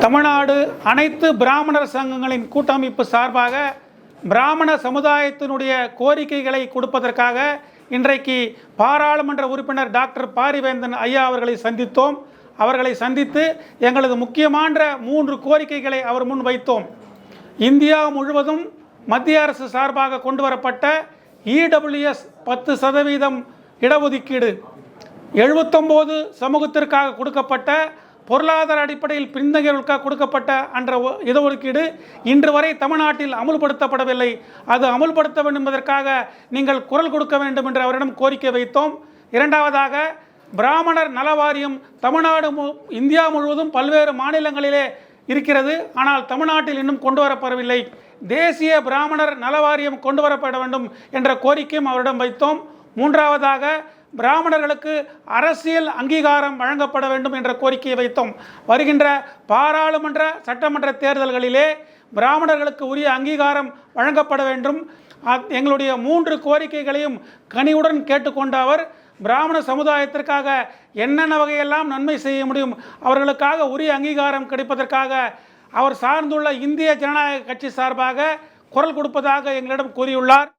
தமிழ்நாடு அனைத்து பிராமணர் சங்கங்களின் கூட்டமைப்பு சார்பாக பிராமண சமுதாயத்தினுடைய கோரிக்கைகளை கொடுப்பதற்காக இன்றைக்கு பாராளுமன்ற உறுப்பினர் டாக்டர் பாரிவேந்தன் ஐயா அவர்களை சந்தித்தோம். அவர்களை சந்தித்து எங்களது முக்கியமான மூன்று கோரிக்கைகளை அவர் முன் வைத்தோம் இந்தியா முழுவதும் மத்திய அரசு சார்பாக கொண்டு வரப்பட்ட இடபிள்யூஎஸ் பத்து சதவீதம் இடஒதுக்கீடு எழுபத்தொம்போது சமூகத்திற்காக கொடுக்கப்பட்ட பொருளாதார அடிப்படையில் பின்தங்கியவர்களுக்காக கொடுக்கப்பட்ட அன்ற ஒ- இடஒதுக்கீடு இன்று வரை தமிழ்நாட்டில் அமுல்படுத்தப்படவில்லை. அது அமுல்படுத்த வேண்டும் என்பதற்காக நீங்கள் குரல் கொடுக்க வேண்டும் என்று அவரிடம் கோரிக்கை வைத்தோம். இரண்டாவதாக பிராமணர் நல வாரியம் தமிழ்நாடு மு- இந்தியா முழுவதும் பல்வேறு மாநிலங்களிலே இருக்கிறது. ஆனால் தமிழ்நாட்டில் இன்னும் கொண்டு வரப்படவில்லை. தேசிய பிராமணர் நலவாரியம் கொண்டு வரப்பட வேண்டும் என்ற கோரிக்கையும் அவரிடம் வைத்தோம். மூன்றாவதாக பிராமணர்களுக்கு அரசியல் அங்கீகாரம் வழங்கப்பட வேண்டும் என்ற கோரிக்கையை வைத்தோம். வருகின்ற பாராளுமன்ற சட்டமன்ற தேர்தல்களிலே பிராமணர்களுக்கு உரிய அங்கீகாரம் வழங்கப்பட வேண்டும். எங்களுடைய மூன்று கோரிக்கைகளையும் கனிவுடன் கேட்டுக்கொண்ட அவர் பிராமண சமுதாயத்திற்காக என்னென்ன வகையெல்லாம் நன்மை செய்ய முடியும் அவர்களுக்காக உரிய அங்கீகாரம் கிடைப்பதற்காக அவர் சார்ந்துள்ள இந்திய ஜனநாயக கட்சி சார்பாக குரல் கொடுப்பதாக எங்களிடம் கூறியுள்ளார்.